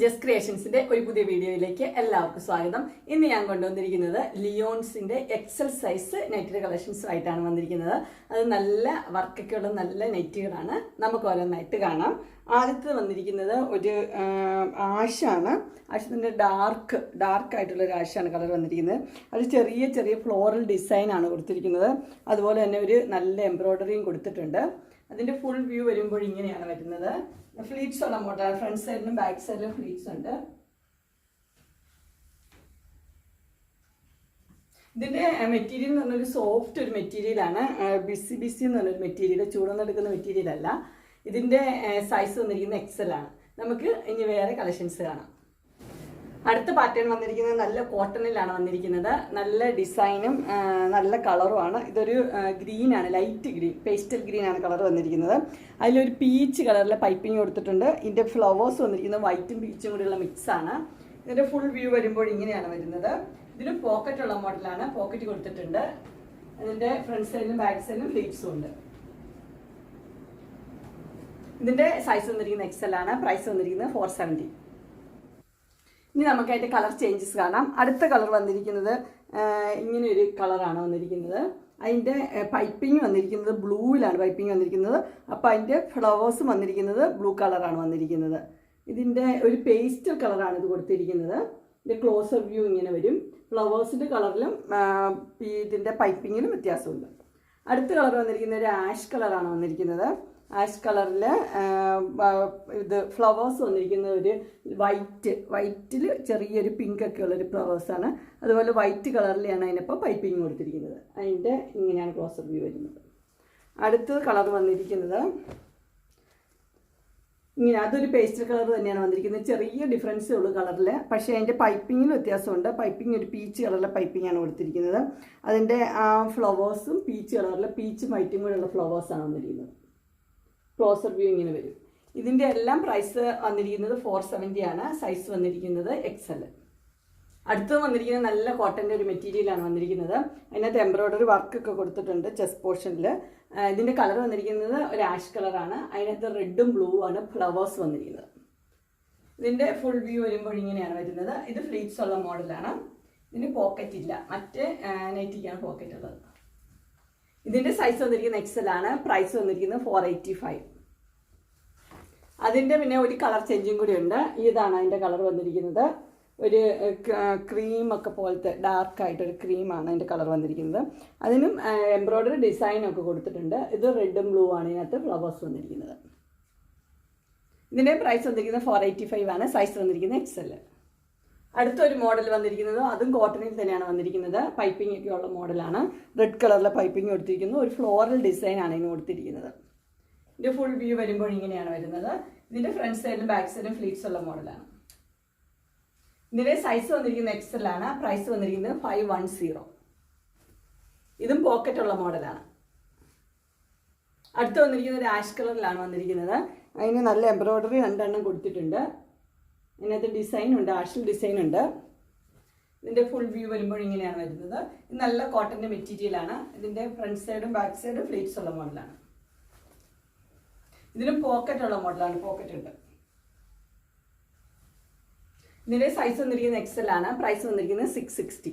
Just ക്രിയേഷൻസിന്റെ ഒരു പുതിയ വീഡിയോയിലേക്ക് എല്ലാവർക്കും സ്വാഗതം. ഇന്ന് ഞാൻ കൊണ്ടുവന്നിരിക്കുന്നത് ലിയോൺസിന്റെ എക്സൽ സൈസ് നെറ്റ് കളക്ഷൻസ് ആയിട്ടാണ് വന്നിരിക്കുന്നത്. അത് നല്ല വർക്കൊക്കെ ഉള്ള നല്ല നെറ്റുകളാണ് നമുക്ക് ഓരോന്നായിട്ട് കാണാം. ആദ്യത്തെ വന്നിരിക്കുന്നത് ഒരു ആഷാണ് ആഷത്തിന്റെ ഡാർക്ക് ഡാർക്ക് ആയിട്ടുള്ള ഒരു ആഷാണ് കളർ വന്നിരിക്കുന്നത്. അത് ചെറിയ ചെറിയ ഫ്ലോറൽ ഡിസൈനാണ് കൊടുത്തിരിക്കുന്നത്. അതുപോലെ തന്നെ ഒരു നല്ല എംബ്രോയ്ഡറിയും കൊടുത്തിട്ടുണ്ട്. അതിന്റെ ഫുൾ വ്യൂ വരുമ്പോൾ ഇങ്ങനെയാണ് വരുന്നത്. ഫ്ലീറ്റ്സ് ഉള്ള അങ്ങോട്ട്. ഫ്രണ്ട് സൈഡിലും ബാക്ക് സൈഡിലും ഫ്ലീറ്റ്സ് ഉണ്ട്. ഇതിന്റെ മെറ്റീരിയൽ എന്ന് പറഞ്ഞൊരു സോഫ്റ്റ് ഒരു മെറ്റീരിയലാണ് ബിസി ബിസി എന്ന് പറഞ്ഞൊരു മെറ്റീരിയൽ ചൂടൊന്നും എടുക്കുന്ന മെറ്റീരിയൽ അല്ല. ഇതിന്റെ സൈസ് വന്നിരിക്കുന്നത് എക്സൽ ആണ്. നമുക്ക് ഇനി വേറെ കളക്ഷൻസ് കാണാം. അടുത്ത പാറ്റേൺ വന്നിരിക്കുന്നത് നല്ല കോട്ടണിലാണ് വന്നിരിക്കുന്നത്. നല്ല ഡിസൈനും നല്ല കളറുമാണ് ഇതൊരു ഗ്രീൻ ആണ് ലൈറ്റ് ഗ്രീൻ പേസ്റ്റൽ ഗ്രീൻ ആണ് കളർ വന്നിരിക്കുന്നത്. അതിലൊരു പീച്ച് കളറിലെ പൈപ്പിംഗ് കൊടുത്തിട്ടുണ്ട്. ഇതിന്റെ ഫ്ലവേഴ്സ് വന്നിരിക്കുന്നത് വൈറ്റും പീച്ചും കൂടിയുള്ള മിക്സ് ആണ്. ഇതിന്റെ ഫുൾ വ്യൂ വരുമ്പോൾ ഇങ്ങനെയാണ് വരുന്നത്. ഇതിന് പോക്കറ്റ് ഉള്ള മോഡലാണ് പോക്കറ്റ് കൊടുത്തിട്ടുണ്ട്. അതിന്റെ ഫ്രണ്ട് സൈഡിലും ബാക്ക് സൈഡിലും ലീപ്സും ഉണ്ട്. ഇതിന്റെ സൈസ് വന്നിരിക്കുന്നത് എക്സൽ ആണ്. പ്രൈസ് വന്നിരിക്കുന്നത് ഫോർ സെവന്റി ഇനി നമുക്ക് അതിന്റെ കളർ ചേഞ്ചസ് കാണാം. അടുത്ത കളർ വന്നിരിക്കുന്നത് ഇങ്ങനെ ഒരു കളറാണ് വന്നിരിക്കുന്നത്. അതിന്റെ പൈപ്പിംഗ് വന്നിരിക്കുന്നത് ബ്ലൂവിലാണ് പൈപ്പിംഗ് വന്നിരിക്കുന്നത്. അപ്പോൾ അതിന്റെ ഫ്ലവേഴ്സും വന്നിരിക്കുന്നത് ബ്ലൂ കളറാണ് വന്നിരിക്കുന്നത്. ഇതിന്റെ ഒരു പേസ്റ്റൽ കളറാണ് ഇത് കൊടുത്തിരിക്കുന്നത്. ഇതിന്റെ ക്ലോസർ വ്യൂ ഇങ്ങനെ വരും. ഫ്ലവേഴ്സിന്റെ കളറിലും ഇതിന്റെ പൈപ്പിങ്ങിലും വ്യത്യാസമുണ്ട്. അടുത്ത കളർ വന്നിരിക്കുന്നത് ഒരു ആഷ് കളറാണ് വന്നിരിക്കുന്നത്. ആഷ് കളറിൽ ഇത് ഫ്ലവേഴ്സ് വന്നിരിക്കുന്നത് ഒരു വൈറ്റ് വൈറ്റിൽ ചെറിയൊരു പിങ്ക് ഒക്കെ ഉള്ളൊരു ഫ്ലവേഴ്സാണ്. അതുപോലെ വൈറ്റ് കളറിലാണ് അതിനിപ്പോൾ പൈപ്പിംഗ് കൊടുത്തിരിക്കുന്നത്. അതിന്റെ ഇങ്ങനെയാണ് ക്ലോസർ വ്യൂ വരുന്നത്. അടുത്ത കളർ വന്നിരിക്കുന്നത് ഇങ്ങനെ അതൊരു പേസ്റ്റൽ കളർ തന്നെയാണ് വന്നിരിക്കുന്നത്. ചെറിയ ഡിഫറൻസ് ഉള്ളൂ കളറിൽ പക്ഷേ അതിന്റെ പൈപ്പിങ്ങിൽ വ്യത്യാസമുണ്ട്. പൈപ്പിംഗ് ഒരു പീച്ച് കളറിലെ പൈപ്പിംഗ് ആണ് കൊടുത്തിരിക്കുന്നത്. അതിന്റെ ആ ഫ്ലവേഴ്സും പീച്ച് കളറിലെ പീച്ചും വൈറ്റും കൂടെയുള്ള ഫ്ലവേഴ്സാണ് വന്നിരിക്കുന്നത്. ക്ലോസർ വ്യൂ ഇങ്ങനെ വരും. ഇതിന്റെ എല്ലാം പ്രൈസ് വന്നിരിക്കുന്നത് ഫോർ സെവന്റി ആണ്. സൈസ് വന്നിരിക്കുന്നത് എക്സൽ അടുത്തത് വന്നിരിക്കുന്നത് നല്ല കോട്ടന്റെ ഒരു മെറ്റീരിയലാണ് വന്നിരിക്കുന്നത്. അതിനകത്ത് എംബ്രോയ്ഡറി വർക്കൊക്കെ കൊടുത്തിട്ടുണ്ട് ചെസ്റ്റ് പോർഷനിൽ ഇതിന്റെ കളർ വന്നിരിക്കുന്നത് ഒരു ആഷ് കളറാണ് അതിനകത്ത് റെഡും ബ്ലൂ ആണ് ഫ്ലവേഴ്സ് വന്നിരിക്കുന്നത്. ഇതിന്റെ ഫുൾ വ്യൂ വരുമ്പോൾ ഇങ്ങനെയാണ് വരുന്നത്. ഇത് ഫ്ലീറ്റ്സ് ഉള്ള മോഡലാണ് ഇതിന് പോക്കറ്റ് ഇല്ല. മറ്റേ നെറ്റിക്കാണ് പോക്കറ്റ് ഉള്ളത്. ഇതിന്റെ സൈസ് വന്നിരിക്കുന്നത് എക്സൽ ആണ്. പ്രൈസ് വന്നിരിക്കുന്നത് ഫോർ എയ്റ്റി ഫൈവ് അതിന്റെ പിന്നെ ഒരു കളർ ചേഞ്ചും കൂടി ഉണ്ട്. ഇതാണ് അതിന്റെ കളർ വന്നിരിക്കുന്നത്. ഒരു ക്രീം ഒക്കെ പോലത്തെ ഡാർക്ക് ആയിട്ടൊരു ക്രീമാണ് അതിന്റെ കളർ വന്നിരിക്കുന്നത്. അതിനും എംബ്രോയ്ഡറി ഡിസൈൻ ഒക്കെ കൊടുത്തിട്ടുണ്ട്. ഇത് റെഡും ബ്ലൂ ആണ് ഇതിനകത്ത് ഫ്ലവേഴ്സ് വന്നിരിക്കുന്നത്. ഇതിന്റെ പ്രൈസ് വന്നിരിക്കുന്നത് ഫോർ എയ്റ്റി ഫൈവ് ആണ്. സൈസ് വന്നിരിക്കുന്നത് എക്സൽ അടുത്തൊരു മോഡൽ വന്നിരിക്കുന്നത് അതും കോട്ടണിൽ തന്നെയാണ് വന്നിരിക്കുന്നത്. പൈപ്പിംഗ് ഒക്കെ ഉള്ള മോഡലാണ്. റെഡ് കളറിലെ പൈപ്പിംഗ് കൊടുത്തിരിക്കുന്നു. ഒരു ഫ്ലോറൽ ഡിസൈനാണ് ഇതിന് കൊടുത്തിരിക്കുന്നത്. ഇതിന്റെ ഫുൾ വ്യൂ വരുമ്പോൾ ഇങ്ങനെയാണ് വരുന്നത്. ഇതിന്റെ ഫ്രണ്ട് സൈഡിലും ബാക്ക് സൈഡിലും ഫ്ലീറ്റ്സ് ഉള്ള മോഡലാണ് ഇതിന്റെ സൈസ് വന്നിരിക്കുന്നത് എക്സൽ ആണ്. പ്രൈസ് വന്നിരിക്കുന്നത് ഫൈവ് വൺ സീറോ ഇതും പോക്കറ്റ് ഉള്ള മോഡലാണ് അടുത്ത് വന്നിരിക്കുന്നത് ആഷ് കളറിലാണ് വന്നിരിക്കുന്നത്. അതിന് നല്ല എംബ്രോയ്ഡറി രണ്ടെണ്ണം കൊടുത്തിട്ടുണ്ട്. ഇതിനകത്ത് ഡിസൈൻ ഉണ്ട് ആഷൽ ഡിസൈൻ ഉണ്ട്. ഇതിന്റെ ഫുൾ വ്യൂ വരുമ്പോൾ ഇങ്ങനെയാണ് വരുന്നത്. ഇത് നല്ല കോട്ടന്റെ മെറ്റീരിയൽ ആണ്. ഇതിന്റെ ഫ്രണ്ട് സൈഡും ബാക്ക് സൈഡും ഫ്ലീറ്റ്സ് ഉള്ള മോഡലാണ് ഇതിന് പോക്കറ്റ് ഉള്ള മോഡലാണ് പോക്കറ്റ് ഉണ്ട്. ഇതിന്റെ സൈസ് വന്നിരിക്കുന്നത് എക്സൽ ആണ് പ്രൈസ് വന്നിരിക്കുന്നത് സിക്സ് സിക്സ്റ്റി